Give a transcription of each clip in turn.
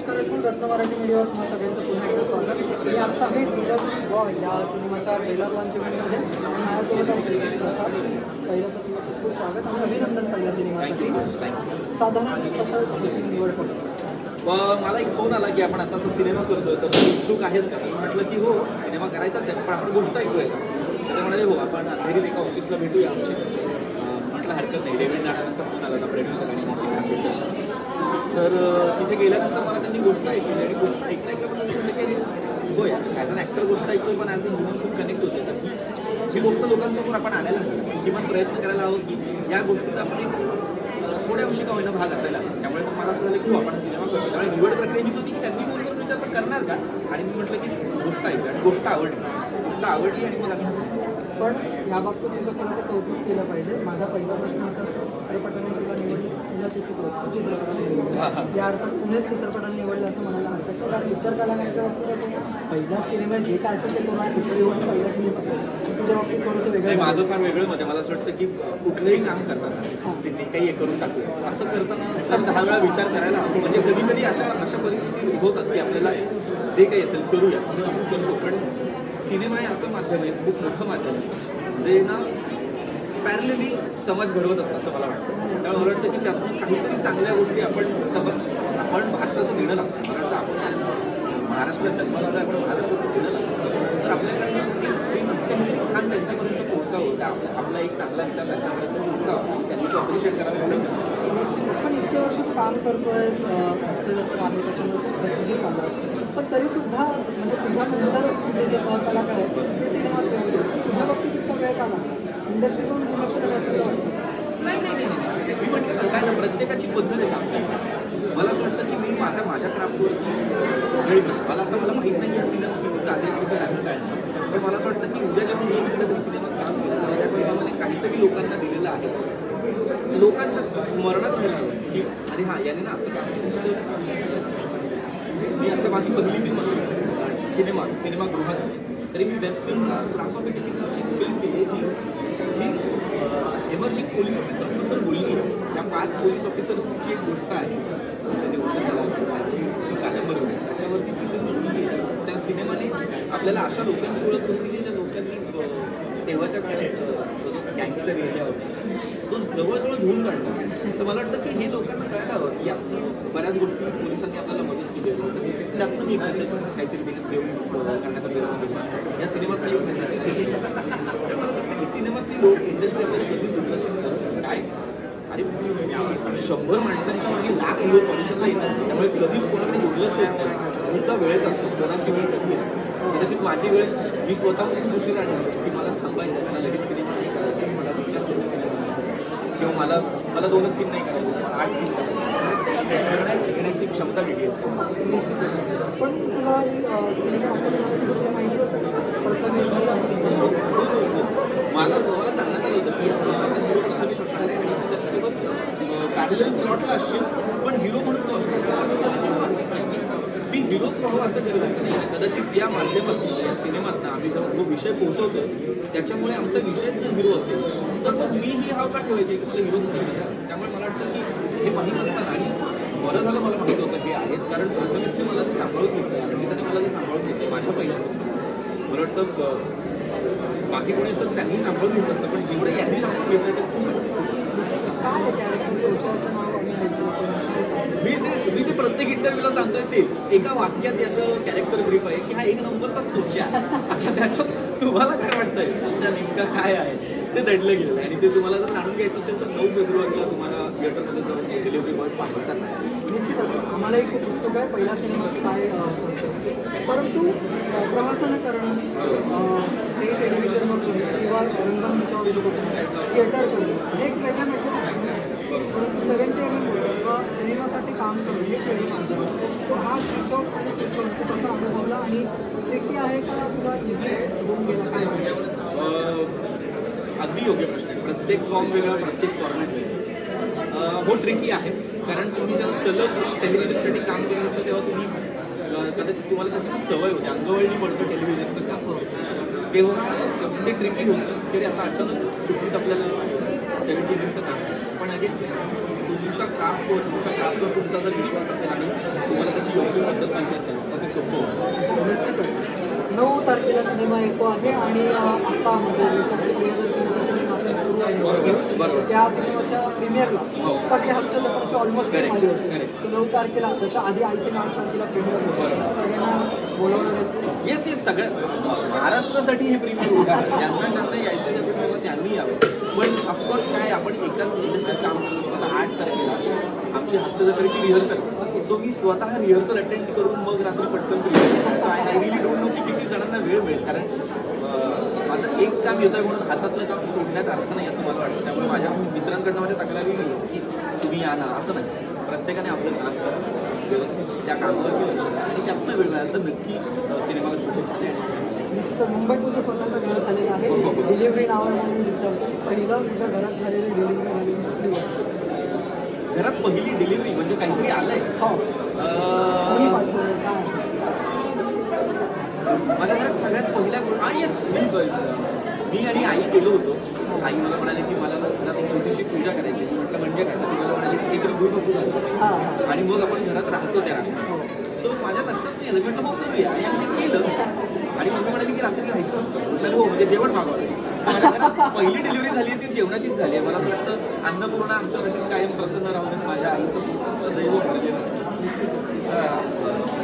नमस्कार एकूण रत्न मराठी मीडियावर तुम्हा सगळ्यांचं पुन्हा एकदा स्वागत. मी आता आहे या सिनेमाच्या ट्रेलर लॉन्चिंगमध्ये आणि माझ्यासोबत पहिलं तर तुमचं खूप स्वागत आणि अभिनंदन थँक्यू सिनेमासाठी. साधारण कसं निवड करतो मला एक फोन आला की आपण असा असा सिनेमा करतोय तर इच्छुक आहेस का? मी म्हटलं की हो सिनेमा करायचाच आहे पण आपण गोष्ट ऐकूया. का तर ते म्हणाले हो आपण अंधेरीत एका ऑफिसला भेटूया आमचे अं, हरकत नाही. डेव्हिड नाडारांचा फोन आला होता प्रोड्युसर आणि नाशिक आंबेडकर तर तिथे गेल्यानंतर मला त्यांनी गोष्ट ऐकली. आणि गोष्ट ऐकता ऐकलं पण म्हणजे की हो ॲज अन ॲक्टर गोष्ट ऐकतो पण ॲज अ ह्युमन खूप कनेक्ट होते तर ही- गोष्ट लोकांसमोर आपण आणायला हवी. किमान प्रयत्न करायला हवं की या गोष्टीचा आपण एक थोड्या अंशी का होईना भाग असायला त्यामुळे मग मला असं झालं की हो, आपण सिनेमा करतो त्यामुळे निवड प्रक्रिया हीच होती की त्यांनी फोन करून विचारलं करणार का? आणि मी म्हटलं की गोष्ट ऐकली आणि गोष्ट आवडली. गोष्ट आवडली आणि मग आम्ही पण या बाबतीत तुझं कोणाचं कौतुक केलं पाहिजे. माझा पहिला प्रश्न असा चित्रपटाने तुला निवडली. तुझ्या चित्रपट या अर्थात पुणेच चित्रपटाने निवडलं असं म्हणायला हरकत नाही. कारण इतर कलाकारांच्या बाबतीत असं पहिला सिनेमा जे काय असेल ते कुठे येऊन पहिला सिनेमा तुझ्या बाबतीत थोडंसं वेगळं. माझं फार वेगळं मत आहे मला असं वाटतं की कुठलंही काम करताना ते जे काही हे करून टाकू असं करताना जर दहा वेळा विचार करायला हवा. म्हणजे कधी कधी अशा अशा परिस्थिती होतात की आपल्याला जे काही असेल करूया. म्हणून आपण करतो. पण सिनेमा हे असं माध्यम आहे खूप मोठं माध्यम आहे जे ना पॅरलेली समाज घडवत असतं असं मला वाटतं. त्यामुळे मला वाटतं की त्यातून काहीतरी चांगल्या गोष्टी आपण समज आपण भारताचं घेणं लागतं. कारण आपण महाराष्ट्रात जन्माला आपण महाराष्ट्राचं घेणं लागतं. तर आपल्याकडनं काहीतरी छान त्यांच्यापर्यंत पोहोचावं. त्या आपला एक चांगला विचार त्यांच्यापर्यंत पोहोचावा. आणि त्यांची अप्रिशिएट करावं. एवढं निश्चितच पण इतके वर्ष काम करतोय असं आहे त्याच्यामुळे पण तरी सुद्धा म्हणजे तुझ्या नंतर तुझे जे सहकलाकार आहेत ते सिनेमात येऊ दे. तुझ्या बाबतीत इतका वेळ का लागला इंडस्ट्रीकडून दुर्लक्ष नाही. नाही नाही मी म्हटलं काय ना प्रत्येकाची पद्धत आहे काम मला असं वाटतं की मी माझ्या माझ्या क्राफ्टवरती वेळ मला आता मला माहीत नाही या सिनेमा किती चालेल किती नाही पण मला असं वाटतं की उद्या जेव्हा मी इकडे जरी सिनेमात काम केलं तर त्या सिनेमामध्ये काहीतरी लोकांना दिलेलं आहे. लोकांच्या मरणात गेला की अरे हा याने ना असं काम केलं. मी आता माझी पहिली फिल्म असेल सिनेमा सिनेमागृहात आले तरी मी वेब फिल्मला क्लास ऑफ एटी नावाची फिल्म केली जी जी एमर्जिंग पोलीस ऑफिसर्सबद्दल बोलली त्या पाच पोलीस ऑफिसर्सची एक गोष्ट आहे आमचे जे त्यांची जी कादंबरी होती त्याच्यावरती ती फिल्म बोलली त्या- सिनेमाने आपल्याला अशा लोकांची ओळख करून दिली ज्या लोकांनी तेव्हाच्या काळात अ, जो जो गँगस्टर एरिया होता तो जवळजवळ धुवून काढला. तर मला वाटतं की हे लोकांना कळायला हवं की यातून बऱ्याच गोष्टी पोलिसांनी आपल्याला मदत केली होती त्यातनं मी एक काहीतरी देण्यात देऊन करण्याचा प्रयत्न केला. या सिनेमात नाही तर मला असं वाटतं की सिनेमातली लोक इंडस्ट्री आपल्याला कधीच दुर्लक्ष करत. काय? अरे शंभर माणसांच्या मागे लाख लोक ऑडिशनला येतात. त्यामुळे कधीच कोणाकडे दुर्लक्ष होत नाही. मुद्दा वेळेच असतो. कोणाची वेळ कधी येते कदाचित माझी वेळ मी स्वतःहून खूप उशीर आणली की मला थांबायचं आहे, मला लगेच सिनेमा नाही करायचा मला विचार करून सिनेमा किंवा मला मला दोनच सीन नाही करायचे मला आठ सीन करायचे घेण्याची क्षमता वेगळी असते. पण ही, का? प्रथमेश मला मला सांगण्यात आलं होतं की पॅरल प्लॉटला असशील पण हिरो म्हणून तो नाही. मी- हिरोच राहू असं गरजेचं नाही कदाचित या माध्यमातून या सिनेमातनं आम्ही जो जो विषय पोहोचवतो त्याच्यामुळे आमचा विषय जर हिरो असेल तर मग मी ही हाव का ठेवायची की मला हिरोच त्यामुळे मला वाटतं की हे माहीत असताना आणि बरं झालं मला माहीत होतं हे आहेत. कारण प्रथमेशने मला ते सांभाळून घेतलं आणि त्याने मला ते सांभाळून घेतलं माझ्या पहिल्या मला वाटतं बाकी कोणी असतं तर त्यांनी सांभाळून घेतलं असतं पण जेवढं यांनी सांभाळून घेतलं ते खूप मी जे मी जे प्रत्येक इंटरव्ह्यूला सांगतोय तेच. एका वाक्यात याचं कॅरेक्टर ब्रीफ आहे की हा एक नंबरचा चोच्या आता त्याच्यात तुम्हाला काय वाटतंय? चोच्या नेमका काय आहे? ते दडलं गेलं आणि ते तुम्हाला जर जाणून घ्यायचं असेल तर नऊ फेब्रुवारीला तुम्हाला थिएटरमध्ये जाऊन डिलिव्हरी बॉय पाहायचाच आहे. निश्चितच. आम्हालाही खूप उत्सुक आहे पहिला सिनेमा काय परंतु प्रवासानं करणं ते टेलिव्हिजनवर करणं किंवा रंगमंचावर थिएटर करणं हे एक वेगळ्या सेव्हन्टी एम किंवा सिनेमासाठी काम करणं हे एक वेगळं माध्यम हा स्विच ऑफ आणि स्विच ऑन तू कसा अनुभवला आणि ट्रिकी आहे का तुला इझी होऊन गेला काय अगदी योग्य प्रश्न आहे. प्रत्येक फॉर्म वेगळा प्रत्येक फॉर्मॅट वेगळा. हो ट्रिकी आहे. कारण तुम्ही जेव्हा सलग टेलिव्हिजनसाठी काम करत असता तेव्हा तुम्ही कदाचित तुम्हाला त्याची सवय होते. अंगवळणी पडतं टेलिव्हिजनचं काम. तेव्हा ते ट्रिकी होतं. तरी आता अचानक सुट्टीत आपल्याला सेव्हन्टी एमचं काम. पण अगेन तुमचा क्राफ्ट तुमच्या क्राफ्टवर तुमचा जर विश्वास असेल आणि तुम्हाला त्याची योग्य पद्धत माहिती असेल तर ते सोपं निश्चितच नऊ तारखेला सिनेमा येतो आहे आणि आता म्हणजे बरोबर. त्या सिनेमाच्या प्रीमियरला हो. सगळे हस्तजत्राची ऑलमोस्ट. तर नऊ तारखेला त्याच्या आधी आय थिंक आठ तारखेला प्रीमियर. सगळ्यांना येस सगळ्या महाराष्ट्रासाठी हे प्रीमियर होणार आहे. ज्यांना ज्यांना यायचं त्या त्यांनी यावं. पण ऑफकोर्स काय आपण एकाच इंडस्ट्रीत काम करत असतो आता आठ तारखेला आमची हस्तजत्रेची रिहर्सल सो मी स्वतः रिहर्सल अटेंड करून मग रात्री पटकन premiere I I really don't know की किती जणांना वेळ मिळेल. कारण माझं एक काम येतं म्हणून हातातलं काम सोडण्यात अर्थ नाही असं मला वाटतं. त्यामुळे माझ्या मित्रांकडनं माझ्या तक्रारी की तुम्ही या ना असं नाही. प्रत्येकाने आपलं काम करावं व्यवस्थित त्या कामावरती लक्ष द्या आणि त्यातनं वेळ मिळाला तर नक्की सिनेमाला शुभेच्छा द्या मुंबईत तुझं स्वतःचं घर झालेलं आहे. डिलिव्हरी नावानं म्हणून पहिलं तुझ्या घरात झालेली डिलिव्हरी? घरात पहिली डिलिव्हरी म्हणजे काहीतरी आलंय. हो. माझ्या घरात सगळ्यात पहिल्या गो- हा येस मी मी आणि आई गेलो होतो. आई मला म्हणाले की मला ना घरात एक छोटीशी पूजा करायची मी म्हटलं म्हणजे काय? तर ती मला म्हणाली की काहीतरी हां हां. आणि मग आपण घरात राहतो त्या रात्री. हो. सो माझ्या लक्षात नाही आलं. म्हटलं हो करूया. आणि आम्ही ते केलं. आणि मम्मी म्हणाली की रात्री राहायचं असतं. म्हटलं हो म्हणजे जेवण मागवलं पहिली डिलिव्हरी झाली आहे ती जेवणाचीच झाली आहे. मला असं वाटतं अन्नपूर्णा आमच्यावर अशी कायम प्रसन्न राहून. माझ्या आईचं सदैव भरलेलं असतं.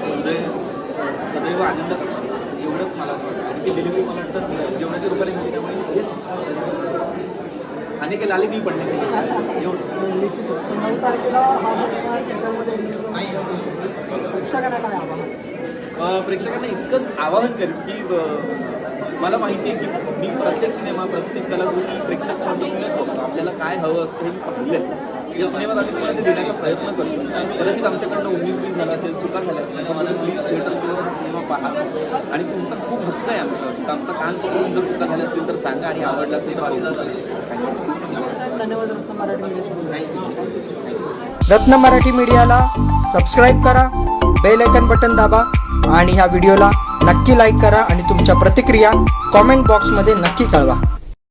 हृदय सदैव आनंदात असतं. एवढंच मला असं वाटतं. आणि ती डिलिव्हरी मला वाटतं जेवणाच्या रूपाने झाली त्यामुळे येस. खाणे के लाले नाही. पडण्याचे एवढं. निश्चितच. पण नऊ तारखेला हा सिनेमा त्याच्यामध्ये प्रेक्षकांना काय आवाहन? प्रेक्षकांना इतकंच आवाहन करेन की मला माहिती आहे की मी प्रत्येक सिनेमा प्रत्येक कलाकृती प्रेक्षक पॉईंट ऑफ बघतो आपल्याला काय हवं असतं हे मी पाहिलं या सिनेमात आम्ही तुम्हाला ते देण्याचा प्रयत्न करतो. कदाचित आमच्याकडनं उन्नीस बीस झाला असेल चुका झाल्या असतील पण तुम्ही प्लीज थिएटरमध्ये हा सिनेमा पहा. आणि तुमचा खूप हक्क आहे आमच्यावर. आमचा कान पकडून जर चुका झाल्या असतील तर सांगा आणि आवडला असेल तर धन्यवाद रत्न मराठी रत्न मराठी मीडियाला सबस्क्राईब करा बेल आयकन बटन दाबा आणि ह्या व्हिडिओला नक्की लाईक करा आणि तुमच्या प्रतिक्रिया कॉमेंट बॉक्समध्ये नक्की कळवा.